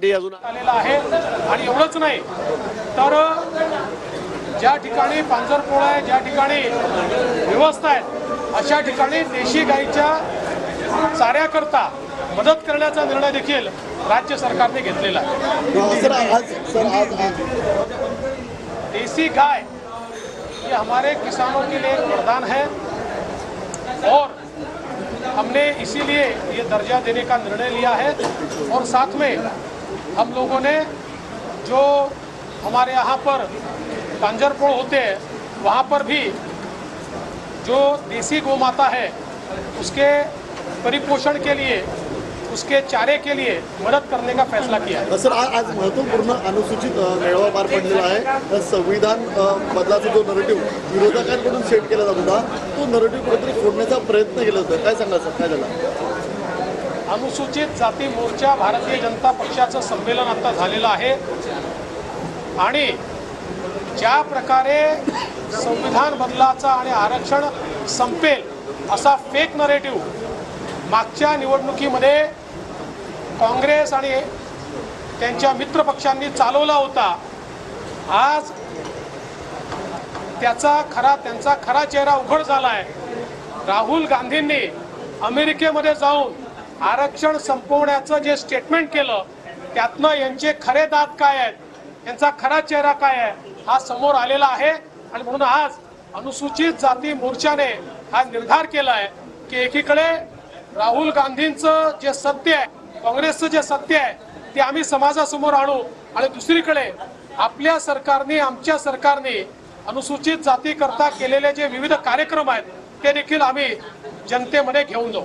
साठी अजून आलेला आहे. आणि एवढंच नाही तर ज्या ठिकाणी पांजरपोळ आहे ज्या ठिकाणी व्यवस्था आहे अशा ठिकाणी देशी गाईच्या चाऱ्याकरता मदत करण्याचा निर्णय देखील राज्य सरकारने घेतलेला आहे. आज देसी गाय ये हमारे किसानों के लिए एक वरदान है और हमने इसीलिए ये दर्जा देने का निर्णय लिया है और साथ में हम लोगों ने जो हमारे यहाँ पर कांजरपोड़ होते हैं वहाँ पर भी जो देसी गौ माता है उसके परिपोषण के लिए उसके चारे के लिए मदद करने का फैसला किया है। सर आज आज महत्त्वपूर्ण अनुसूचित मेळावा पार पडलेला आहे. संविधान बदलाचा जो नरेटिव्ह विरोधकांकडून सेट केला जात होता तो नरेटिव्ह कुठेतरी फोडण्याचा प्रयत्न केला होता. काय सांगा सर? काय झाला? अनुसूचित जाती मोर्चा भारतीय जनता पक्षाचं संमेलन आता झालेलं आहे. आणि ज्या प्रकारे संविधान बदलाचा आणि आरक्षण संपेल असा फेक नरेटिव्ह मागच्या निवडणुकीमध्ये काँग्रेस आणि त्यांच्या मित्रपक्षांनी चालवला होता. आज त्याचा खरा त्यांचा खरा चेहरा उघड झाला आहे राहुल गांधींनी अमेरिकेमध्ये जाऊन आरक्षण संपवण्याचं जे स्टेटमेंट केलं त्यातनं यांचे खरे दात काय आहेत? यांचा खरा चेहरा काय आहे? हा समोर आलेला आहे. आणि म्हणून आज अनुसूचित जाती मोर्चाने हा निर्धार केला आहे की एकीकडे राहुल गांधींचं जे सत्य आहे काँग्रेसचं जे सत्य आहे ते आम्ही समाजासमोर आणू. आणि दुसरीकडे आपल्या सरकारने आमच्या सरकारने अनुसूचित जातीकरता केलेले जे विविध कार्यक्रम आहेत ते देखील आम्ही जनतेमध्ये घेऊन जाऊ.